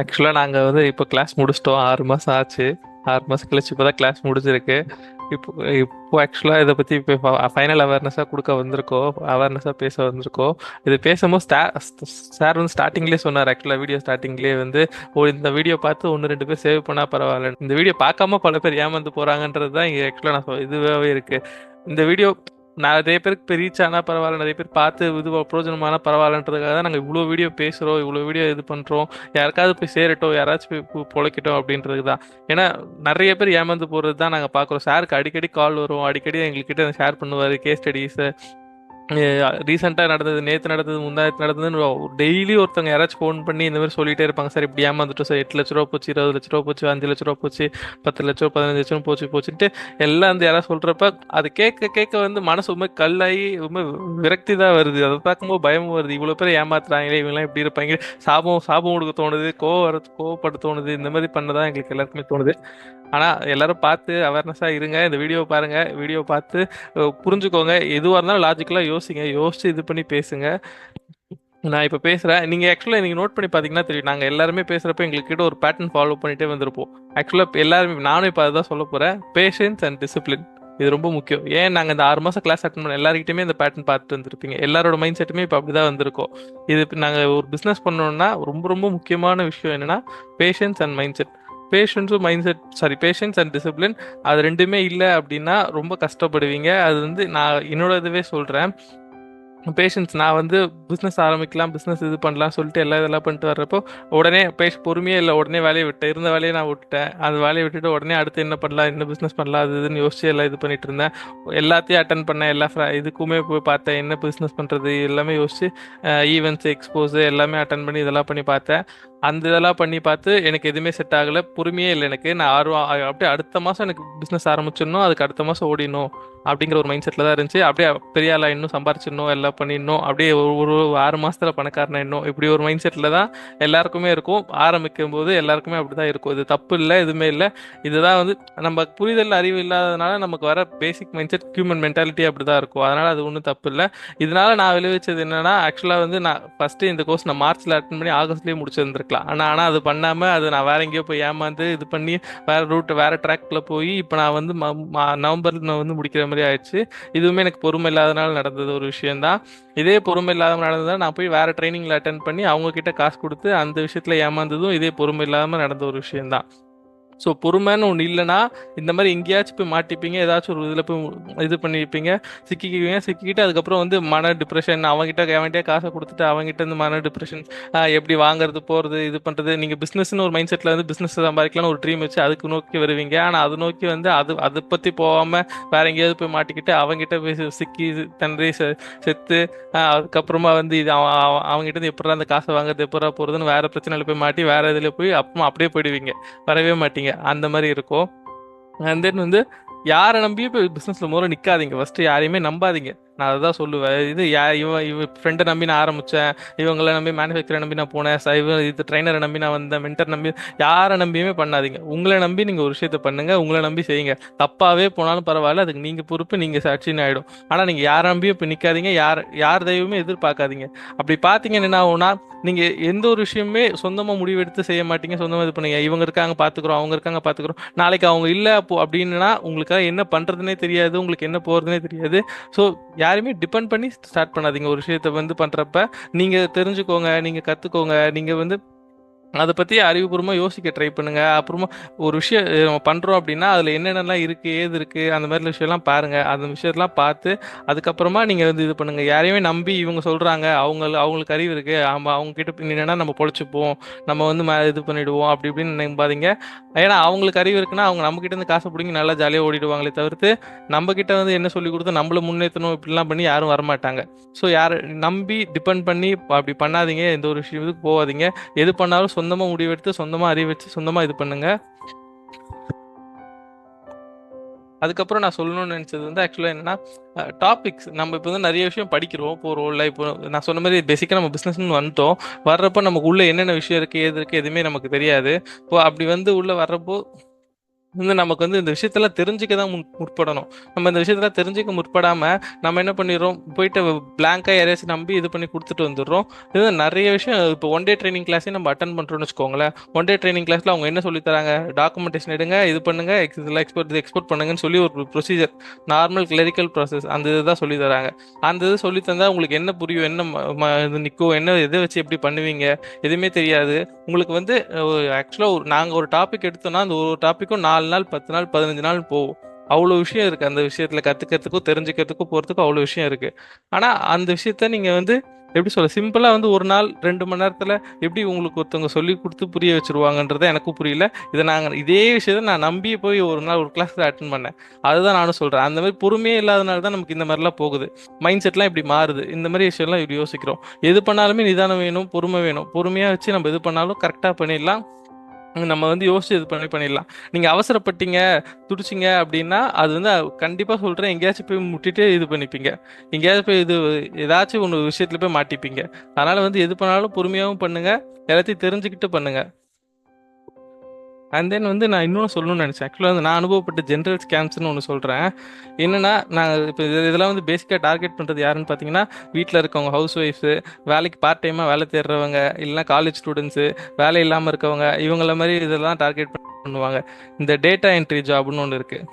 ஆக்சுவலாக நாங்கள் வந்து இப்போ கிளாஸ் முடிச்சிட்டோம். ஆறு மாதம் ஆச்சு. ஆறு மாதம் கழிச்சு இப்போ தான் கிளாஸ் முடிஞ்சிருக்கு. இப்போ இப்போ ஆக்சுவலாக இதை பற்றி இப்போ ஃபைனல் அவேர்னஸாக கொடுக்க வந்திருக்கோம். அவேர்னஸாக பேச வந்திருக்கோம். இது பேசும்போது ஸ்டா சார் வந்து ஸ்டார்டிங்லேயே சொன்னார். ஆக்சுவலாக வீடியோ ஸ்டார்டிங்லேயே வந்து ஓ இந்த வீடியோ பார்த்து ஒன்று ரெண்டு பேர் சேவ் பண்ணால் பரவாயில்ல இந்த வீடியோ பார்க்காம பல பேர் ஏமாந்து போகிறாங்கன்றது தான் இங்கே ஆக்சுவலாக நான் இதுவாகவே இருக்குது இந்த வீடியோ நிறைய பேருக்கு ரீச் ஆனால் பரவாயில்ல நிறைய பேர் பார்த்து இது பிரோஜனமான பரவாயில்லன்றதுக்காக தான் நாங்கள் இவ்வளோ வீடியோ பேசுகிறோம் இவ்வளோ வீடியோ இது பண்ணுறோம் யாருக்காவது போய் சேரட்டும் யாராச்சும் போய் பு- பொழைக்கட்டும் அப்படின்றதுக்கு தான். ஏன்னா நிறைய பேர் ஏமாந்து போகிறது தான் நாங்கள் பார்க்குறோம் சாருக்கு அடிக்கடி கால் வரும். அடிக்கடி எங்கள்கிட்ட ஷேர் பண்ணுவார். கேஸ் ஸ்டடிஸை ரீசெண்டாக நடந்தது நேற்று நடந்தது முந்தாயத்து நடந்ததுன்னு டெய்லி ஒருத்தவங்க யாராச்சும் ஃபோன் பண்ணி இந்த மாதிரி சொல்லிட்டே இருப்பாங்க. சார் இப்படி ஏமாந்துட்டோம் சார். எட்டு லட்ச ரூபா போச்சு இருபது லட்ச ரூபா போச்சு அஞ்சு லட்ச ரூபா போச்சு பத்து லட்ச ரூபா பதினஞ்சு லட்சம் போச்சு போச்சுன்ட்டு எல்லாம் வந்து யாராவது சொல்கிறப்ப அது கேட்க கேட்க வந்து மனசு ரொம்ப கல்லாகி ரொம்ப விரக்தி தான் வருது. அதை பார்க்கும்போது பயமும் வருது. இவ்வளோ பேர் ஏமாத்துறாங்களே இவங்கெல்லாம் இப்படி இருப்பாங்க. சாபம் சாபம் கொடுக்க தோணுது கோவம் வர கோவப்பட தோணுது. இந்த மாதிரி பண்ணதான் எங்களுக்கு எல்லாருக்குமே தோணுது. ஆனால் எல்லாரும் பார்த்து அவேர்னஸாக இருங்க இந்த வீடியோ பாருங்க வீடியோ பார்த்து புரிஞ்சுக்கோங்க. எதுவாக இருந்தாலும் லாஜிக்கலாக யோசிங்க. யோசிச்சு இது பண்ணி பேசுங்க. நான் இப்போ பேசுகிறேன் நீங்கள் ஆக்சுவலாக நீங்கள் நோட் பண்ணி பார்த்தீங்கன்னா தெரியும். நாங்கள் எல்லாருமே பேசுகிறப்ப எங்களுக்கு கிட்ட ஒரு பேட்டர்ன் ஃபாலோ பண்ணிகிட்டே வந்திருப்போம். ஆக்சுவலாக எல்லாருமே நானும் இப்போ அதுதான் சொல்ல போகிறேன் பேஷன்ஸ் அண்ட் டிசிப்ளின் இது ரொம்ப முக்கியம். ஏன் நாங்கள் இந்த ஆறு மாதம் கிளாஸ் அட்டன் பண்ண எல்லாருக்கிட்டையுமே இந்த பேட்டர்ன் பார்த்துட்டு வந்திருப்பீங்க. எல்லாரோட மைண்ட் செட்டுமே இப்போ அப்படி தான் வந்திருக்கோம். இது நாங்கள் ஒரு பிஸ்னஸ் பண்ணோம்னா ரொம்ப ரொம்ப முக்கியமான விஷயம் என்னென்னா patience and mindset பேஷன்ஸும் mindset sorry patience and discipline அது ரெண்டுமே இல்லை அப்படின்னா ரொம்ப கஷ்டப்படுவீங்க. அது வந்து நான் என்னோட இதுவே சொல்கிறேன் பேஷன்ஸ் நான் வந்து பிஸ்னஸ் ஆரம்பிக்கலாம் பிஸ்னஸ் இது பண்ணலாம் சொல்லிட்டு எல்லாம் இதெல்லாம் பண்ணிட்டு வர்றப்போ உடனே பேஷ் பொறுமையே இல்லை. உடனே வேலையை விட்டேன். இருந்த வேலையை நான் விட்டுட்டேன். அந்த வேலையை விட்டுட்டு உடனே அடுத்து என்ன பண்ணலாம் என்ன பிஸ்னஸ் பண்ணலாம் அது இதுன்னு யோசிச்சு எல்லாம் இது பண்ணிட்டு இருந்தேன். எல்லாத்தையும் அட்டன் பண்ணேன். எல்லா இதுக்குமே போய் பார்த்தேன். என்ன பிஸ்னஸ் பண்ணுறது எல்லாமே யோசிச்சு ஈவெண்ட்ஸ் எக்ஸ்போஸ் எல்லாமே அட்டன் பண்ணி இதெல்லாம் பண்ணி பார்த்தேன். அந்த இதெல்லாம் பண்ணி பார்த்து எனக்கு எதுவுமே செட் ஆகலை. பொறுமையே இல்லை எனக்கு. நான் ஆர்வம் அப்படியே அடுத்த மாதம் எனக்கு பிஸ்னஸ் ஆரம்பிச்சிடணும் அதுக்கு அடுத்த மாதம் ஓடிடணும் அப்படிங்கிற ஒரு மைண்ட் செட்டில் தான் இருந்துச்சு. அப்படியே பெரிய ஆளாக இன்னும் சம்பாரிச்சிடணும் எல்லாம் பண்ணிடணும். அப்படியே ஒரு ஒரு ஆறு மாதத்தில் பணக்காரனா இன்னும். இப்படி ஒரு மைண்ட் செட்டில் தான் எல்லாருக்குமே இருக்கும். ஆரம்பிக்கும் போது எல்லாருக்குமே அப்படி தான் இருக்கும். இது தப்பு இல்லை எதுவுமே இல்லை. இதுதான் வந்து நம்ம புரிதல் அறிவு இல்லாததுனால நமக்கு வர basic mindset human mentality அப்படி தான் இருக்கும். அதனால் அது ஒன்றும் தப்பு இல்லை. இதனால் நான் விளைவிச்சது என்னன்னா ஆக்சுவலாக வந்து நான் ஃபஸ்ட்டு இந்த கோர்ஸ் நான் மார்ச்சில் அட்டன் பண்ணி ஆகஸ்ட்லேயே முடிச்சிருந்துருக்கலாம். ஆனால் ஆனால் அது பண்ணாமல் அது நான் வேற எங்கேயோ போய் ஏமாந்து இது பண்ணி வேற ரூட் வேற ட்ராக்ல போய் இப்போ நான் வந்து ம- நான் வந்து முடிக்கிற மாதிரி ஆயிடுச்சு. இதுவுமே எனக்கு பொறுமை இல்லாதனால நடந்தது ஒரு விஷயம்தான். இதே பொறுமை இல்லாமல் நடந்ததா நான் போய் வேற ட்ரைனிங்ல அட்டன் பண்ணி அவங்க கிட்ட காசு கொடுத்து அந்த விஷயத்துல ஏமாந்ததும் இதே பொறுமை இல்லாமல் நடந்த ஒரு விஷயம்தான். ஸோ பொறுமைன்னு ஒன்று இல்லைன்னா இந்த மாதிரி எங்கேயாச்சும் போய் மாட்டிப்பீங்க ஏதாச்சும் ஒரு இதில் போய் இது பண்ணிப்பீங்க சிக்கிக்குவீங்க சிக்கிக்கிட்டு அதுக்கப்புறம் வந்து மன டிப்ரெஷன் அவங்ககிட்ட அவன்கிட்ட காசை கொடுத்துட்டு அவங்ககிட்ட இருந்து மன டிப்ரெஷன் எப்படி வாங்குறது போகிறது இது பண்ணுறது நீங்கள் பிஸ்னஸ்னு ஒரு மைண்ட் செட்டில் வந்து பிஸ்னஸ் சம்பாதிக்கலாம்னு ஒரு ட்ரீம் வச்சு அதுக்கு நோக்கி வருவீங்க. ஆனால் அது நோக்கி வந்து அது அதை பற்றி போகாமல் வேற எங்கேயாவது போய் மாட்டிக்கிட்டு அவங்ககிட்ட போய் சிக்கி தன்றி செ- செத்து அதுக்கப்புறமா வந்து இது அவன் அவங்ககிட்ட இருந்து எப்படா அந்த காசை வாங்குறது எப்படா போகிறதுன்னு வேற பிரச்சனையில் போய் மாட்டி வேற இதில் போய் அப்போ அப்படியே போயிடுவீங்க. வரவே மாட்டீங்க. அந்த மாதிரி இருக்கும் அண்ட் தென் வந்து யாரை நம்பியும் இப்போ பிஸ்னஸில் முதல்ல நிற்காதீங்க ஃபஸ்ட்டு யாரையுமே நம்பாதீங்க. நான் அதை தான் சொல்லுவேன். இது யா இவன் இவ ஃப்ரெண்டை நம்பி நான் ஆரம்பித்தேன் இவங்களை நம்பி மேனுஃபேக்சரை நம்பி நான் போனேன். ச- இவன் இது ட்ரைனரை நம்பி நான் வந்தேன். மென்டர் நம்பி யாரை நம்பியுமே பண்ணாதீங்க. உங்களை நம்பி நீங்கள் ஒரு விஷயத்த பண்ணுங்கள் உங்களை நம்பி செய்யுங்க. தப்பாகவே போனாலும் பரவாயில்ல. அதுக்கு நீங்கள் பொறுப்பு நீங்கள் சாட்சின்னு ஆகிடும் ஆனால் நீங்கள் யாரை நம்பியும் இப்போ நிற்காதீங்க யார் யார் தெய்வமே எதிர்பார்க்காதீங்க. அப்படி பார்த்தீங்கன்னா என்ன ஆகும்னா நீங்கள் எந்த ஒரு விஷயமே சொந்தமாக முடிவெடுத்து செய்ய மாட்டீங்க. சொந்தமாக இது பண்ணுங்க. இவங்க இருக்காங்க பார்த்துக்குறோம் அவங்க இருக்காங்க பார்த்துக்குறோம் நாளைக்கு அவங்க இல்லை அப்போ அப்படின்னா உங்களுக்காக என்ன பண்ணுறதுனே தெரியாது. உங்களுக்கு என்ன போகிறதுனே தெரியாது. ஸோ யாருமே டிபெண்ட் பண்ணி ஸ்டார்ட் பண்ணாதீங்க. ஒரு விஷயத்த வந்து பண்ணுறப்ப நீங்கள் தெரிஞ்சுக்கோங்க நீங்கள் கற்றுக்கோங்க நீங்கள் வந்து அதை பற்றி அறிவுபூர்வமாக யோசிக்க ட்ரை பண்ணுங்கள் அப்புறமா ஒரு விஷயம் நம்ம பண்ணுறோம் அப்படின்னா அதில் என்னென்னலாம் இருக்குது ஏது இருக்குது அந்த மாதிரி விஷயம்லாம் பாருங்கள் அந்த விஷயத்தெலாம் பார்த்து அதுக்கப்புறமா நீங்கள் வந்து இது பண்ணுங்கள் யாரையுமே நம்பி இவங்க சொல்கிறாங்க அவங்க அவங்களுக்கு அறிவு இருக்குது ஆமாம் அவங்கக்கிட்ட என்னென்னா நம்ம பொழைச்சிப்போம். நம்ம வந்து மே- இது பண்ணிவிடுவோம் அப்படி இப்படின்னு நினைப்பாதீங்க ஏன்னா அவங்களுக்கு அறிவு இருக்குன்னா அவங்க நம்ம காசை பிடிங்கி நல்லா ஜாலியாக ஓடிடுவாங்களே தவிர்த்து நம்மக்கிட்ட வந்து என்ன சொல்லி கொடுத்து நம்மள முன்னேற்றணும் இப்படிலாம் பண்ணி யாரும் வரமாட்டாங்க. ஸோ யார் நம்பி டிபெண்ட் பண்ணி அப்படி பண்ணாதீங்க. எந்த ஒரு விஷயத்துக்கு போகாதீங்க. எது பண்ணாலும் சொந்த சொந்தமாக முடிவெடுத்து சொந்தமாக அறிவு வச்சு சொந்தமாக இது பண்ணுங்க. அதுக்கப்புறம் நான் சொல்லணும்னு நினச்சது வந்து ஆக்சுவலாக என்னன்னா டாபிக்ஸ் நம்ம இப்போ வந்து நிறைய விஷயம் படிக்கிறோம் போகிறோம் இல்லை இப்போ நான் சொன்ன மாதிரி பேசிக்காக நம்ம பிஸ்னஸ்னு வந்துட்டோம். வர்றப்போ நமக்கு உள்ளே என்னென்ன விஷயம் இருக்குது ஏது இருக்குது எதுவுமே நமக்கு தெரியாது. இப்போ அப்படி வந்து உள்ளே வர்றப்போ வந்து நமக்கு வந்து இந்த விஷயத்தெல்லாம் தெரிஞ்சுக்க தான் முன் முற்படணும். நம்ம இந்த விஷயத்தெல்லாம் தெரிஞ்சுக்க முற்படாம நம்ம என்ன பண்ணிடுறோம்? போயிட்டு பிளாங்கா யாரையாச்சும் நம்பி இது பண்ணி கொடுத்துட்டு வந்துடுறோம். இது நிறைய விஷயம். இப்போ ஒன் டே ட்ரைனிங் கிளாஸே நம்ம அட்டன் பண்ணுறோம்னு வச்சுக்கோங்களேன். ஒன் டே ட்ரைனிங் கிளாஸ்ல அவங்க என்ன சொல்லி தராங்க? டாக்குமெண்டேஷன் எடுங்க இது பண்ணுங்க இதெல்லாம் எக்ஸ்போர்ட் இது எக்ஸ்போர்ட் பண்ணுங்கன்னு சொல்லி ஒரு ப்ரொசீஜர் நார்மல் கிளரிக்கல் ப்ராசஸ் அந்த இதுதான் சொல்லி தராங்க. அந்த இது சொல்லி தந்தா உங்களுக்கு என்ன புரியும்? என்ன ம- ம- இது நிற்கும் என்ன எதை வச்சு எப்படி பண்ணுவீங்க? எதுவுமே தெரியாது. உங்களுக்கு வந்து ஆக்சுவலாக ஒரு நாங்கள் ஒரு டாபிக் எடுத்தோம்னா அந்த ஒரு டாப்பிக்கும் நாலு நாள் பத்து நாள் பதினஞ்சு நாள் போகும். அவ்வளோ விஷயம் இருக்குது அந்த விஷயத்தில் கற்றுக்கிறதுக்கும் தெரிஞ்சுக்கிறதுக்கும் போகிறதுக்கும் அவ்வளோ விஷயம் இருக்குது ஆனால் அந்த விஷயத்த நீங்கள் வந்து எப்படி சொல்ல சிம்பிளாக வந்து ஒரு நாள் ரெண்டு மணி நேரத்தில் எப்படி உங்களுக்கு ஒருத்தவங்க சொல்லி கொடுத்து புரிய வச்சுருவாங்கன்றத எனக்கும் புரியல. இதை நாங்கள் இதே விஷயத்த நான் நம்பி போய் ஒரு நாள் ஒரு கிளாஸில் அட்டன் பண்ணேன். அதுதான் நானும் சொல்கிறேன் அந்த மாதிரி பொறுமையே இல்லாதனால தான் நமக்கு இந்த மாதிரிலாம் போகுது. மைண்ட் செட்லாம் இப்படி மாறுது. இந்த மாதிரி விஷயம்லாம் இப்படி யோசிக்கிறோம். எது பண்ணாலுமே நிதானம் வேணும் பொறுமை வேணும். பொறுமையாக வச்சு நம்ம எது பண்ணாலும் கரெக்டாக பண்ணிடலாம். நம்ம வந்து யோசிச்சு இது பண்ணி பண்ணிடலாம். நீங்கள் அவசரப்பட்டீங்க துடிச்சிங்க அப்படின்னா அது வந்து கண்டிப்பாக சொல்கிறேன் எங்கேயாச்சும் போய் முட்டிட்டு இது பண்ணிப்பீங்க. எங்கேயாச்சும் போய் இது ஏதாச்சும் ஒன்று விஷயத்துல போய் மாட்டிப்பீங்க. அதனால் வந்து எது பண்ணாலும் பொறுமையாகவும் பண்ணுங்க எல்லாத்தையும் தெரிஞ்சுக்கிட்டு பண்ணுங்க. அண்ட் தென் வந்து நான் இன்னொன்று சொல்லணும்னு நினச்சேன். ஆக்சுவலாக வந்து நான் அனுபவப்பட்ட ஜென்ரல் ஸ்கேம்ஸ்னு ஒன்று சொல்கிறேன் என்னென்னா நான் இப்போ இதெல்லாம் வந்து பேசிக்காக டார்கெட் பண்ணுறது யாருன்னு பார்த்தீங்கன்னா வீட்டில் இருக்கவங்க ஹவுஸ் ஒய்ஃப்ஸு வேலைக்கு பார்ட் டைமாக வேலை தேடுறவங்க இல்லைன்னா காலேஜ் ஸ்டூடெண்ட்ஸு வேலை இல்லாமல் இருக்கவங்க இவங்கள மாதிரி இதெல்லாம் டார்கெட் பண்ணுவாங்க. இந்த டேட்டா என்ட்ரி ஜாப்னு ஒன்று இருக்குது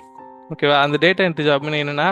ஓகேவா அந்த டேட்டா என்ட்ரி ஜாப்னு என்னென்னா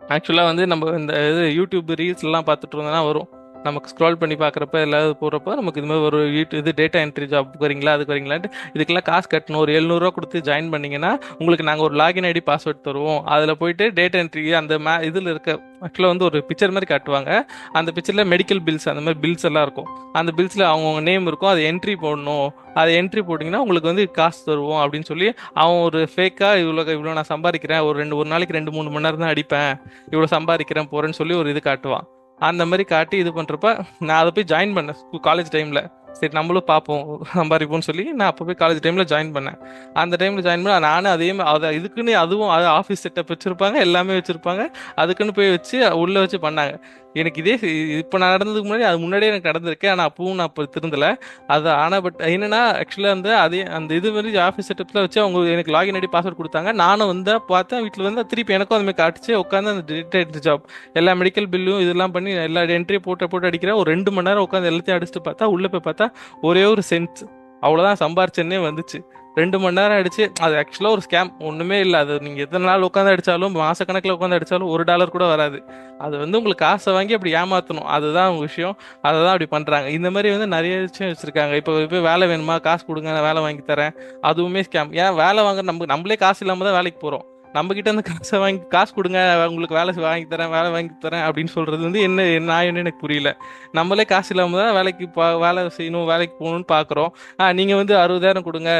ஆக்சுவலாக வந்து நம்ம இந்த இது யூடியூப் ரீல்ஸ்லாம் பார்த்துட்டு இருந்தோம்னா வரும். நமக்கு ஸ்க்ரால் பண்ணி பார்க்குறப்ப எல்லாரும் போகிறப்ப நமக்கு இது மாதிரி ஒரு இது டேட்டா என்ட்ரி ஜாப் வரீங்களா அதுக்கு வரீங்களான்ட்டு இதுக்கெல்லாம் காசு கட்டணும். ஒரு எழுநூறுவா கொடுத்து ஜாயின் பண்ணிங்கன்னா உங்களுக்கு நாங்கள் ஒரு லாகின் ஐடி பாஸ்வேர்ட் தருவோம். அதில் போயிட்டு டேட்டா என்ட்ரி அந்த மே இதில் இருக்க ஆக்சுவலாக வந்து ஒரு பிக்சர் மாதிரி காட்டுவாங்க. அந்த பிக்சரில் மெடிக்கல் பில்ஸ் அந்த மாதிரி பில்ஸ் எல்லாம் இருக்கும். அந்த பில்ஸில் அவங்கவுங்க நேம் இருக்கும். அதை என்ட்ரி போடணும். அதை என்ட்ரி போட்டிங்கன்னா உங்களுக்கு வந்து காசு தருவோம் அப்படின்னு சொல்லி அவன் ஒரு ஃபேக்காக இவ்வளோ இவ்வளோ நான் சம்பாதிக்கிறேன். ஒரு ரெண்டு ஒரு நாளைக்கு ரெண்டு மூணு மணி நேரம் தான் அடிப்பேன். இவ்வளோ சம்பாதிக்கிறேன் போகிறேன்னு சொல்லி ஒரு இது காட்டுவான். அந்த மாதிரி காட்டி இது பண்ணுறப்ப நான் அதை போய் ஜாயின் பண்ணேன். காலேஜ் டைமில் சரி நம்மளும் பார்ப்போம் சம்பாதிப்போம்னு சொல்லி நான் அப்போ போய் காலேஜ் டைமில் ஜாயின் பண்ணேன். அந்த டைமில் ஜாயின் பண்ண நானும் அதே மாதிரி அதை இதுக்குன்னு அதுவும் அது ஆஃபீஸ் செட்டப் வச்சுருப்பாங்க எல்லாமே வச்சுருப்பாங்க. அதுக்குன்னு போய் வச்சு உள்ளே வச்சு பண்ணாங்க. எனக்கு இதே இப்போ நான் நடந்ததுக்கு முன்னாடி அது முன்னாடியே எனக்கு நடந்திருக்கு. ஆனால் அப்பவும் நான் இப்போ திருந்தலை. அது ஆனால் பட் என்னன்னா ஆக்சுவலாக வந்து அதே அந்த இது வந்து ஆஃபீஸ் செட்டப்பில் வச்சு அவங்க எனக்கு லாகின் ஐடி பாஸ்வேர்ட் கொடுத்தாங்க. நானும் வந்து பார்த்தேன் வீட்டில் வந்து திருப்பி எனக்கும் அதுமாதிரி காட்டிச்சு. உட்காந்து அந்த டேட்டா ஜாப் எல்லா மெடிக்கல் பில்லும் இதெல்லாம் பண்ணி எல்லா என்ட்ரி போட்டு போட்டு அடிக்கிறேன் ஒரு ரெண்டு மணி நேரம் உட்காந்து எல்லாத்தையும் அடிச்சுட்டு பார்த்தா உள்ளே போய் பார்த்தா ஒரே ஒரு சென்ஸ் அவ்வளோதான் சம்பாரிச்சேன்னே வந்துச்சு. ரெண்டு மணி நேரம் அடிச்சு அது ஆக்சுவலாக ஒரு ஸ்கேம் ஒன்றுமே இல்லை. அது நீங்கள் எத்தனை நாள் உட்காந்து அடித்தாலும் மாதக்கணக்கில் உட்காந்து அடித்தாலும் ஒரு டாலர் கூட வராது. அது வந்து உங்களுக்கு காசை வாங்கி அப்படி ஏமாற்றணும் அதுதான் அவங்க விஷயம். அதை தான் அப்படி பண்ணுறாங்க இந்த மாதிரி வந்து நிறைய விஷயம் வச்சுருக்காங்க. இப்போ இப்போ வேலை வேணுமா? காசு கொடுங்க நான் வேலை வாங்கி தரேன். அதுவுமே ஸ்கேம் ஏன் வேலை வாங்க நம்ம நம்மளே காசு இல்லாமல் தான் வேலைக்கு போகிறோம் நம்ம கிட்ட இருந்து காசை வாங்கி காசு கொடுங்க உங்களுக்கு வேலை வாங்கி தரேன் வேலை வாங்கி தரேன் அப்படின்னு சொல்றது வந்து என்ன நான் என்ன எனக்கு புரியல. நம்மளே காசு இல்லாமல் தான் வேலைக்கு வேலை செய்யணும் வேலைக்கு போகணும்னு பார்க்குறோம் ஆ நீங்கள் வந்து அறுபதாயிரம் கொடுங்க.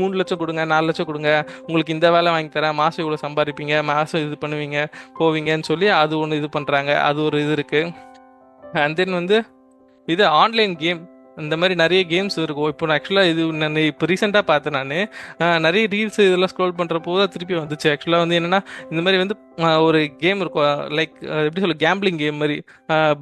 மூணு லட்சம் கொடுங்க நாலு லட்சம் கொடுங்க. உங்களுக்கு இந்த வேலை வாங்கி தரேன் மாதம் இவ்வளோ சம்பாதிப்பீங்க மாதம் இது பண்ணுவீங்க போவீங்கன்னு சொல்லி அது ஒன்று இது பண்ணுறாங்க அது ஒரு இது இருக்குது அண்ட் தென் வந்து இது ஆன்லைன் கேம் இந்த மாதிரி நிறைய கேம்ஸ் இருக்கும் இப்போ நான் ஆக்சுவலாக இது நான் இப்போ ரீசெண்டாக பார்த்தேன் நான். நிறைய ரீல்ஸ் இதெல்லாம் ஸ்க்ரோல் பண்ணுறப்போ தான் திருப்பி வந்துச்சு. ஆக்சுவலாக வந்து என்னென்னா இந்த மாதிரி வந்து ஒரு கேம் இருக்கும். லைக் எப்படி சொல்ல கேம்பிளிங் கேம் மாதிரி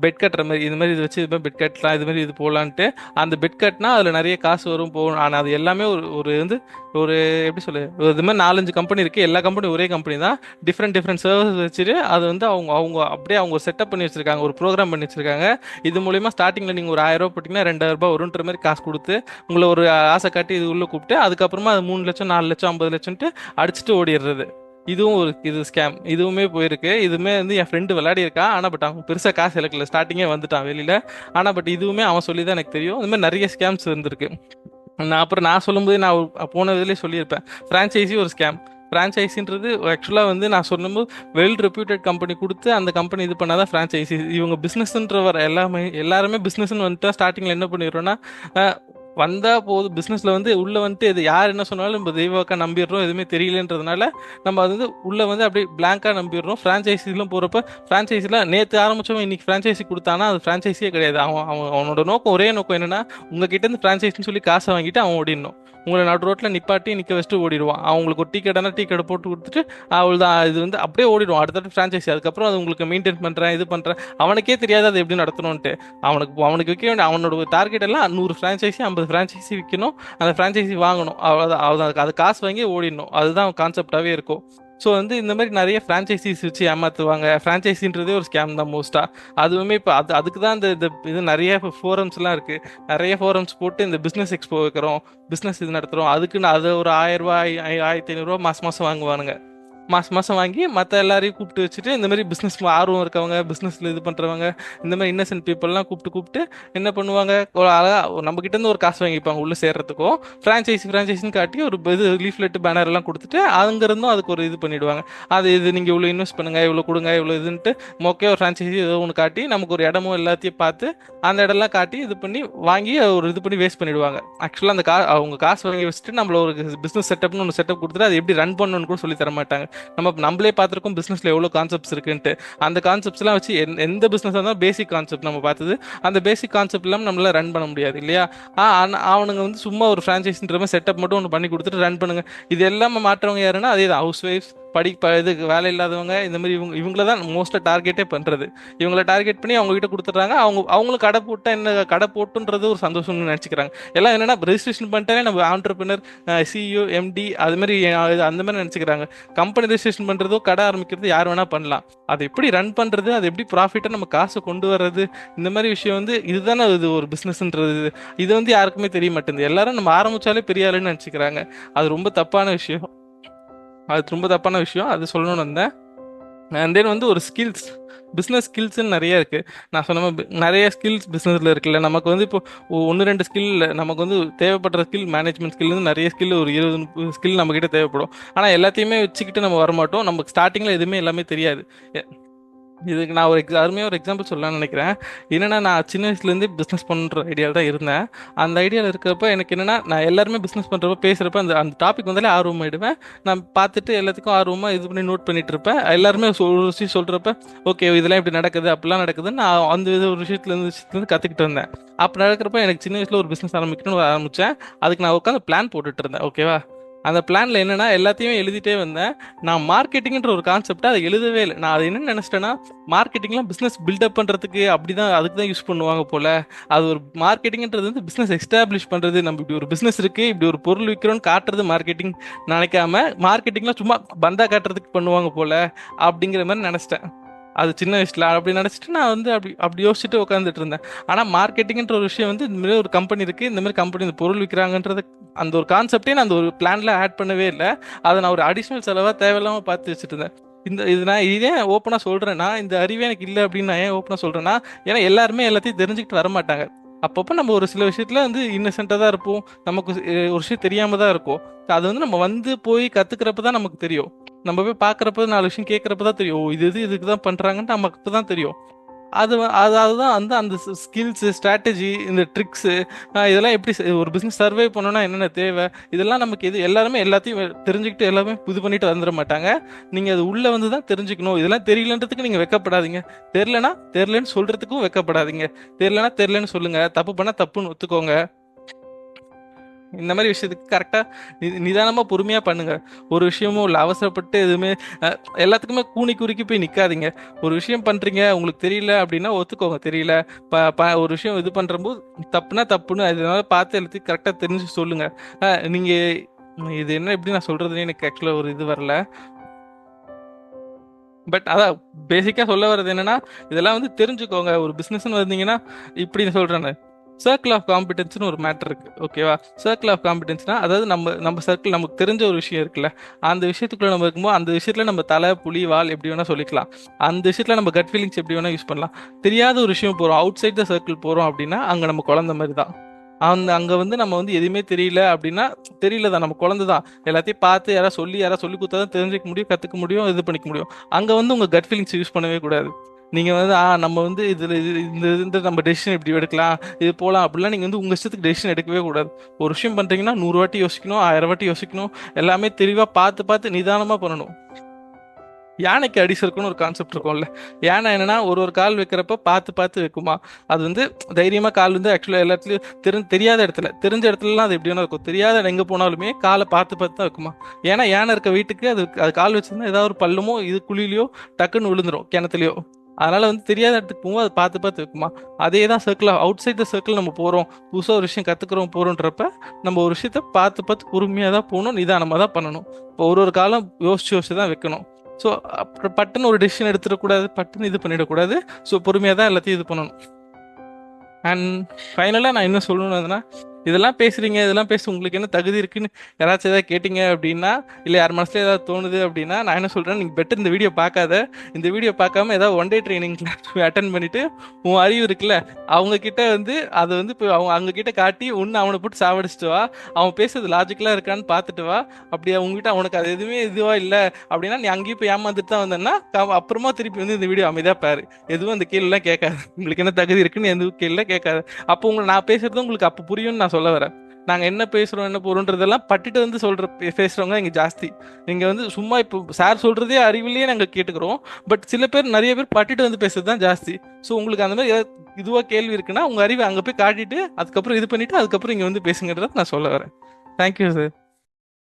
பெட் கட்டுற மாதிரி இது மாதிரி இது வச்சு இது மாதிரி பெட் கட்டலாம் இது மாதிரி இது போகலான்ட்டு அந்த பெட் கட்டினா அதில் நிறைய காசு வரும் போகணும் ஆனால் அது எல்லாமே ஒரு ஒரு வந்து ஒரு எப்படி சொல்லு இது மாதிரி நாலஞ்சு கம்பெனி இருக்குது எல்லா கம்பெனியும் ஒரே கம்பெனி தான். டிஃப்ரெண்ட் டிஃப்ரெண்ட் சர்வர்ஸ் வச்சுட்டு அது வந்து அவங்க அவங்க அப்படியே அவங்க செட்டப் பண்ணி வச்சிருக்காங்க. ஒரு ப்ரோக்ராம் பண்ணி வச்சிருக்காங்க. இது மூலிமா ஸ்டார்டிங்ல நீங்கள் ஒரு ஆயிரம் ரூபா போட்டிங்கன்னா ரெண்டாயிரம் ரூபாய் வருன்ற மாதிரி காசு கொடுத்து உங்களை ஒரு ஆசை காட்டி இது உள்ளே கூப்பிட்டு அதுக்கப்புறமா அது மூணு லட்சம் நாலு லட்சம் ஐம்பது லட்சம்ட்டு அடிச்சுட்டு ஓடிடுறது. இதுவும் ஒரு இது ஸ்கேம் இதுவுமே போயிருக்கு. இதுவுமே வந்து என் ஃப்ரெண்டு விளையாடி இருக்கான் ஆனால் பட் அவன் பெருசாக காசு இழக்கல. ஸ்டார்டிங்கே வந்துட்டான் வெளியில். ஆனால் பட் இதுவுமே அவன் சொல்லி தான் எனக்கு தெரியும். இந்த மாதிரி நிறைய ஸ்கேம்ஸ் இருந்திருக்கு. நான் அப்புறம் நான் சொல்லும்போது நான் போன இதுலேயே சொல்லியிருப்பேன். ஃப்ரான்ச்சைஸி ஒரு ஸ்கேம் ஃப்ரான்ச்சைஸின்றது ஆக்சுவலாக வந்து நான் சொல்லும்போது வெல் ரெப்யூட்டட் கம்பெனி கொடுத்து அந்த கம்பெனி இது பண்ணால் தான் ஃப்ரான்ச்சைசி இவங்க பிஸ்னஸ்ன்ற வர எல்லாமே எல்லாருமே பிஸ்னஸ்ன்னு வந்துட்டு ஸ்டார்டிங்கில் என்ன பண்ணிடுறோன்னா வந்தா போது பிஸ்னஸில் வந்து உள்ளே வந்துட்டு இது யார் என்ன சொன்னாலும் நம்ம தெய்வாக்கா நம்பிடுறோம் எதுவுமே தெரியலன்றதுனால நம்ம அது வந்து உள்ளே வந்து அப்படியே பிளாங்காக நம்பிடுறோம். ஃப்ரான்ச்சைஸிலும் போகிறப்ப ஃப்ரான்ச்சைஸில் நேற்று ஆரம்பிச்சவன் இன்னைக்கு ஃப்ரான்ச்சைசி கொடுத்தானா அது ஃப்ரான்ச்சைஸியே கிடையாது. அவன் அவன் அவனோட நோக்கம் ஒரே நோக்கம் என்னன்னா உங்ககிட்ட இருந்து ஃப்ரான்ச்சைஸ்னு சொல்லி காசை வாங்கிட்டு அவன் ஓடிடணும். உங்களை நடு ரோட்டில் நிப்பாட்டி நிற்க வச்சுட்டு ஓடிடுவான். அவங்களுக்கு ஒரு டீ கடைனா டீ கடை போட்டு கொடுத்துட்டு அவள் தான் இது வந்து அப்படியே ஓடிடுவான். அடுத்தடுத்து ஃப்ரான்ச்சைஸி அதுக்கப்புறம் அது உங்களுக்கு மெயின்டைன் பண்ணுறேன் இது பண்ணுறேன் அவனுக்கே தெரியாது அது எப்படி நடத்தணும்ன்ட்டு. அவனுக்கு அவனுக்கு வைக்க வேண்டிய அவனோட டார்கெட் எல்லாம் நூறு ஃப்ரான்ச்சைஸி ஐம்பது ஐம்பது ஃப்ரான்ச்சைசி விற்கணும் அந்த ஃப்ரான்ச்சைசி வாங்கணும். அவ்வளோதான் அது காசு வாங்கி ஓடிடணும். அதுதான் கான்செப்டாகவே இருக்கும். ஸோ வந்து இந்த மாதிரி நிறைய ஃப்ரான்ச்சைசிஸ் வச்சு ஏமாற்றுவாங்க ஃப்ரான்ச்சைசின்றதே ஒரு ஸ்கேம் தான் மோஸ்ட்டாக அதுவுமே இப்போ அது அதுக்கு தான் இந்த இந்த இது நிறைய ஃபோரம்ஸ்லாம் இருக்குது நிறைய ஃபோரம்ஸ் போட்டு இந்த பிஸ்னஸ் எக்ஸ்போ வைக்கிறோம். பிஸ்னஸ் இது நடத்துகிறோம் அதுக்குன்னு அது ஒரு ஆயிரம் ரூபாய் ஆயிரத்தி ஐநூறுரூவா மாதம் மாதம் வாங்குவானுங்க. மாதம் மாதம் வாங்கி மற்ற எல்லாரையும் கூப்பிட்டு வச்சுட்டு இந்த மாதிரி பிஸ்னஸ் ஆர்வம் இருக்கவங்க பிஸ்னஸில் இது பண்ணுறவங்க இந்த மாதிரி இன்னசென்ட் பீப்புளெலாம் கூப்பிட்டு கூப்பிட்டு என்ன பண்ணுவாங்க? ஒரு அழகாக நம்ம கிட்ட இருந்து ஒரு காசு வாங்கிப்பாங்க உள்ளே சேர்றதுக்கும். ஃப்ரான்ச்சைசி ஃப்ரான்ச்சைசின்னு காட்டி ஒரு இது லீஃப்லெட் பேனர் எல்லாம் கொடுத்துட்டு அங்கேருந்தும் அதுக்கு ஒரு இது பண்ணிடுவாங்க. அது இது நீங்கள் இவ்வளோ இன்வெஸ்ட் பண்ணுங்க இவ்வளோ கொடுங்க இவ்வளோ இதுன்ட்டு மொக்கே ஒரு ஃப்ரான்ச்சைஸி ஏதோ ஒன்று காட்டி நமக்கு ஒரு இடமும் எல்லாத்தையும் பார்த்து அந்த இடம்லாம் காட்டி இது பண்ணி வாங்கி ஒரு இது பண்ணி வேஸ்ட் பண்ணிடுவாங்க. ஆக்சுவலாக அந்த கா அவங்க காசு வாங்கி வச்சுட்டு நம்மள ஒரு பிஸ்னஸ் செட்டப்னு ஒன்று செட்டப் கொடுத்துட்டு அது எப்படி ரன் பண்ணணும்னு கூட சொல்லி தர மாட்டாங்க நம்ம நம்மளே பார்த்துருக்கோம் பிஸ்னஸில் எவ்வளோ கான்செப்ட்ஸ் இருக்குன்ட்டு. அந்த கான்செப்ட்ஸ்லாம் வச்சு எந்த- எந்த பிஸ்னஸ் இருந்தாலும் பேசிக் கான்செப்ட் நம்ம பார்த்தது. அந்த பேசிக் கான்செப்ட் இல்லாமல் நம்மளால ரன் பண்ண முடியாது இல்லையா? ஆ, அவனுங்க வந்து சும்மா ஒரு ஃப்ரான்ச்சைஸின்ற மாதிரி செட்டப் மட்டும் ஒன்று பண்ணி கொடுத்துட்டு ரன் பண்ணுங்க. இது எல்லாமே மாற்றவங்க யாருன்னா அதே தான் ஹவுஸ் ஒய்ஃப் படி ப இதுக்கு வேலை இல்லாதவங்க இந்த மாதிரி இவங்க இவங்கள தான் மோஸ்ட்டாக டார்கெட்டே பண்ணுறது இவங்கள டார்கெட் பண்ணி அவங்க கிட்ட கொடுத்துட்றாங்க. அவங்க அவங்களும் கடை போட்டால் என்ன கடை போட்டுன்றது ஒரு சந்தோஷம்னு நினச்சிக்கிறாங்க. எல்லாம் என்னென்னா ரெஜிஸ்ட்ரேஷன் பண்ணிட்டாலே நம்ம ஆண்டர்பிரினர் சிஇஓ எம்டி அது மாதிரி அந்த மாதிரி நினச்சிக்கிறாங்க. கம்பெனி ரெஜிஸ்ட்ரேஷன் பண்ணுறதோ கடை ஆரம்பிக்கிறது யார் வேணால் பண்ணலாம். அதை எப்படி ரன் பண்ணுறது அது எப்படி ப்ராஃபிட்டாக நம்ம காசை கொண்டு வர்றது இந்த மாதிரி விஷயம் வந்து இதுதானே இது ஒரு பிஸ்னஸ்ன்றது இது வந்து யாருக்குமே தெரிய மாட்டேங்குது. எல்லாரும் நம்ம ஆரம்பித்தாலே பெரிய ஆளுன்னு நினச்சிக்கிறாங்க. அது ரொம்ப தப்பான விஷயம். அது ரொம்ப தப்பான விஷயம் அது சொல்லணும்னு வந்தேன். அண்ட் தென் வந்து ஒரு ஸ்கில்ஸ் பிஸ்னஸ் ஸ்கில்ஸ்ன்னு நிறைய இருக்குது நான் சொன்ன நிறைய ஸ்கில்ஸ் பிஸ்னஸில் இருக்குல்ல. நமக்கு வந்து இப்போ ஒன்று ரெண்டு ஸ்கில் நமக்கு வந்து தேவைப்படுற ஸ்கில் மேனேஜ்மெண்ட் ஸ்கில் வந்து நிறைய ஸ்கில் ஒரு இருபது முப்பது ஸ்கில் நம்மக்கிட்ட தேவைப்படும். ஆனால் எல்லாத்தையுமே வச்சுக்கிட்டு நம்ம வரமாட்டோம். நமக்கு ஸ்டார்டிங்கில் எதுவுமே எல்லாமே தெரியாது. இதுக்கு நான் ஒரு எக்ஸா அருமையாக ஒரு எக்ஸாம்பிள் சொல்லலாம்னு நினைக்கிறேன். என்னென்னா நான் சின்ன வயசுலேருந்து பிஸ்னஸ் பண்ணுற ஐடியாவில் தான் இருந்தேன். அந்த ஐடியாவில் இருக்கிறப்ப எனக்கு என்னென்னா நான் எல்லாருமே பிஸ்னஸ் பண்ணுறப்ப பேசுகிறப்ப அந்த அந்த டாபிக் வந்தாலே ஆர்வமாயிடுவேன் நான் பார்த்துட்டு எல்லாத்துக்கும் ஆர்வமாக இது பண்ணி நோட் பண்ணிட்டு இருப்பேன். எல்லாருமே ஒரு விஷயம் சொல்கிறப்ப ஓகே இதெல்லாம் இப்படி நடக்குது அப்படிலாம் நடக்குதுன்னு நான் அந்த இது ஒரு விஷயத்துலேருந்து விஷயத்துலேருந்து கற்றுக்கிட்டு இருந்தேன். அப்போ நடக்கிறப்ப எனக்கு சின்ன வயசில் ஒரு பிஸ்னஸ் ஆரம்பிக்கணும்னு ஆரம்பித்தேன் அதுக்கு நான் உட்காந்து பிளான் போட்டுட்டு இருந்தேன். ஓகேவா அந்த பிளானில் என்னென்னா எல்லாத்தையும் எழுதிட்டே வந்தேன். நான் மார்க்கெட்டிங்ன்ற ஒரு கான்செப்டை அதை எழுதவே இல்லை. நான் அது என்ன நினச்சிட்டேன்னா மார்க்கெட்டிங்லாம் பிஸ்னஸ் பில்டப் பண்ணுறதுக்கு அப்படி தான் அதுக்கு தான் யூஸ் பண்ணுவாங்க போல். அது ஒரு மார்க்கெட்டிங்ன்றது வந்து பிஸ்னஸ் எஸ்டாப்ளிஷ் பண்ணுறது நம்ம இப்படி ஒரு பிஸ்னஸ் இருக்குது இப்படி ஒரு பொருள் விற்கிறோன்னு காட்டுறது மார்க்கெட்டிங் நினைக்காம மார்க்கெட்டிங்லாம் சும்மா பந்தா காட்டுறதுக்கு பண்ணுவாங்க போல் அப்படிங்கிற மாதிரி நினச்சிட்டேன். அது சின்ன வயசுல அப்படி நினச்சிட்டு நான் வந்து அப்படி அப்படி யோசிச்சுட்டு உட்காந்துட்டு இருந்தேன். ஆனால் மார்க்கெட்டிங்ன்ற ஒரு விஷயம் வந்து இந்த மாதிரி ஒரு கம்பெனி இருக்குது இந்த மாதிரி கம்பெனி இந்த பொருள் விற்கிறாங்கன்றது அந்த ஒரு கான்செப்டே நான் அந்த ஒரு பிளான்ல ஆட் பண்ணவே இல்லை. அதை நான் ஒரு அடிஷ்னல் செலவாக தேவையில்லாமல் பார்த்து வச்சுட்டு இருந்தேன். இந்த இது நான் இதே ஓப்பனாக சொல்கிறேன்னா இந்த அறிவே எனக்கு இல்லை அப்படின்னு நான் ஏன் ஓப்பனாக சொல்கிறேன்னா ஏன்னா எல்லாருமே எல்லாத்தையும் தெரிஞ்சுக்கிட்டு வர மாட்டாங்க. அப்பப்போ நம்ம ஒரு சில விஷயத்துல வந்து இன்னசென்ட்டாக தான் இருப்போம். நமக்கு ஒரு விஷயம் தெரியாமல் தான் இருக்கும். அது வந்து நம்ம வந்து போய் கற்றுக்கிறப்ப தான் நமக்கு தெரியும். நம்ம போய் பார்க்குறப்ப நாலு விஷயம் கேட்குறப்ப தான் தெரியும். ஓ இது இது இதுக்கு தான் பண்ணுறாங்கன்னு நமக்கு தான் தெரியும். அது அது அதுதான் வந்து அந்த ஸ்கில்ஸு ஸ்ட்ராட்டஜி இந்த ட்ரிக்ஸு இதெல்லாம் எப்படி ஒரு பிஸ்னஸ் சர்வே பண்ணணும்னா என்னென்ன தேவை? இதெல்லாம் நமக்கு எது எல்லாருமே எல்லாத்தையும் தெரிஞ்சுக்கிட்டு எல்லாமே இது பண்ணிட்டு வந்துட மாட்டாங்க. நீங்கள் அது உள்ளே வந்து தான் தெரிஞ்சுக்கணும். இதெல்லாம் தெரியலன்றதுக்கு நீங்கள் வெக்கப்படாதீங்க. தெரிலனா தெரிலன்னு சொல்கிறதுக்கும் வெக்கப்படாதீங்க. தெரிலனா தெரிலன்னு சொல்லுங்கள் தப்பு பண்ணால் தப்புன்னு ஒத்துக்கோங்க. இந்த மாதிரி விஷயத்துக்கு கரெக்டாக நிதானமாக பொறுமையாக பண்ணுங்க. ஒரு விஷயமும் இல்லை அவசரப்பட்டு எதுவுமே எல்லாத்துக்குமே கூனி குறுக்கி போய் நிற்காதீங்க ஒரு விஷயம் பண்ணுறீங்க உங்களுக்கு தெரியல அப்படின்னா ஒத்துக்கோங்க தெரியல. ப ப ஒரு விஷயம் இது பண்ணுறம்போது தப்புனா தப்புன்னு அதனால பார்த்து எல்லாத்தையும் கரெக்டாக தெரிஞ்சு சொல்லுங்கள் நீங்கள் இது என்ன எப்படி நான் சொல்கிறதுனே எனக்கு ஆக்சுவலாக ஒரு இது வரல. பட் அதான் பேசிக்காக சொல்ல வர்றது என்னன்னா இதெல்லாம் வந்து தெரிஞ்சுக்கோங்க. ஒரு பிஸ்னஸ்னு வந்தீங்கன்னா இப்படி சொல்கிறேன்னு சர்க்கிள் ஆஃப் காம்பிடன்ஸ்னு ஒரு மேட்டர் இருக்கு ஓகேவா சர்க்கிள் ஆஃப் காம்பிடன்ஸ்னா அதாவது நம்ம நம்ம சர்க்கிள் நமக்கு தெரிஞ்ச ஒரு விஷயம் இருக்குல்ல? அந்த விஷயத்துக்குள்ள நம்ம இருக்கும்போது அந்த விஷயத்துல நம்ம தலை புலி வால் எப்படி வேணா சொல்லிக்கலாம். அந்த விஷயத்துல நம்ம கட் ஃபீலிங்ஸ் எப்படி வேணா யூஸ் பண்ணலாம். தெரியாத ஒரு விஷயம் போறோம் அவுட் சைட் த சர்க்கிள் போறோம் அப்படின்னா அங்க நம்ம குழந்த மாதிரி தான். அந்த அங்கே வந்து நம்ம வந்து எதுவுமே தெரியல அப்படின்னா தெரியல தான் நம்ம குழந்தை தான். எல்லாத்தையும் பார்த்து யாராவது சொல்லி யாராவது சொல்லி கொடுத்தா தான் தெரிஞ்சுக்க முடியும் கற்றுக்க முடியும் இது பண்ணிக்க முடியும். அங்கே வந்து உங்கள் கட் ஃபீலிங்ஸ் யூஸ் பண்ணவே கூடாது. நீங்கள் வந்து ஆ நம்ம வந்து இதில் இது இந்த இந்த நம்ம டெசிஷன் இப்படி எடுக்கலாம் இது போகலாம் அப்படிலாம் நீங்கள் வந்து உங்கள் இஷ்டத்துக்கு டெசிஷன் எடுக்கவே கூடாது. ஒரு விஷயம் பண்ணுறீங்கன்னா நூறு வாட்டி யோசிக்கணும் ஆயிரம் வாட்டி யோசிக்கணும். எல்லாமே தெளிவாக பார்த்து பார்த்து நிதானமாக பண்ணணும். யானைக்கு அடி சறுக்குன்னு ஒரு கான்செப்ட் இருக்கும்ல. யானை என்னன்னா ஒரு ஒரு கால் வைக்கிறப்ப பார்த்து பார்த்து வைக்குமா? அது வந்து தைரியமா கால் வந்து ஆக்சுவலாக எல்லாத்துலயும் தெரி தெரியாத இடத்துல தெரிஞ்ச இடத்துலலாம் அது எப்படி இருக்கும். தெரியாத இடம் போனாலுமே காலை பார்த்து பார்த்து தான் வைக்குமா? ஏன்னா யானை இருக்க வீட்டுக்கு அது அது கால் வச்சிருந்தா ஏதாவது ஒரு பள்ளமோ இது குழியிலையோ டக்குன்னு விழுந்துரும் கிணத்துலையோ. அதனால வந்து தெரியாத இடத்துக்கு போகும்போது அதை பார்த்து பார்த்து வைக்குமா அதே தான் circle outside the circle நம்ம போகிறோம் புதுசாக ஒரு விஷயம் கற்றுக்குறோம் போகிறோன்றப்ப நம்ம ஒரு விஷயத்த பார்த்து பார்த்து பொறுமையாக தான் போகணும் நிதானமாக தான் பண்ணணும். இப்போ ஒரு ஒரு காலம் யோசிச்சு யோசிச்சு தான் வைக்கணும். ஸோ அப்புறம் பட்டுன்னு ஒரு டெசிஷன் எடுத்துடக்கூடாது பட்டுன்னு இது பண்ணிடக்கூடாது. ஸோ பொறுமையாக தான் எல்லாத்தையும் இது பண்ணணும். அண்ட் ஃபைனலாக நான் என்ன சொல்லணும்னா இதெல்லாம் பேசுறீங்க இதெல்லாம் பேச உங்களுக்கு என்ன தகுதி இருக்குன்னு யாராச்சும் ஏதாவது கேட்டிங்க அப்படின்னா இல்லை யார் மனசுல ஏதாவது தோணுது அப்படின்னா நான் என்ன சொல்கிறேன் நீங்கள் பெட்டர் இந்த வீடியோ பார்க்காத. இந்த வீடியோ பார்க்காம ஏதாவது one day training class attend பண்ணிட்டு உன் அறிவு இருக்குல்ல அவங்க கிட்ட வந்து அதை வந்து இப்போ அவங்க அவங்க கிட்ட காட்டி ஒன்னு அவனை போட்டு சாவடிச்சிட்டு வா. அவன் பேசுறது லாஜிக்கலா இருக்கான்னு பார்த்துட்டு வா. அப்படி அவங்ககிட்ட அவனுக்கு அது எதுவுமே இதுவா இல்லை. அப்படின்னா நீ அங்கேயும் போய் ஏமாந்துட்டு தான் வந்தேன்னா அப்புறமா திருப்பி வந்து இந்த வீடியோ அமைதியா பாரு. எதுவும் அந்த கேள்விலாம் கேட்காது. உங்களுக்கு என்ன தகுதி இருக்குன்னு எந்த கேள்வி கேட்காது. அப்போ உங்களை நான் பேசுறது உங்களுக்கு அப்போ புரியும்னு நான் சொல்ல வரேன். நாங்கள் என்ன பேசுகிறோம் என்ன போகிறோன்றதெல்லாம் பட்டுட்டு வந்து சொல்கிற பேசுகிறவங்க இங்கே ஜாஸ்தி. நீங்கள் வந்து சும்மா இப்போ சார் சொல்கிறதே அறிவிலேயே நாங்கள் கேட்டுக்கிறோம். பட் சில பேர் நிறைய பேர் பட்டுட்டு வந்து பேசுறது தான் ஜாஸ்தி. ஸோ உங்களுக்கு அந்த மாதிரி ஏதாவது இதுவாக கேள்வி இருக்குன்னா உங்கள் அறிவை அங்கே போய் காட்டிட்டு அதுக்கப்புறம் இது பண்ணிவிட்டு அதுக்கப்புறம் இங்கே வந்து பேசுங்கன்றத நான் சொல்ல வரேன். Thank you sir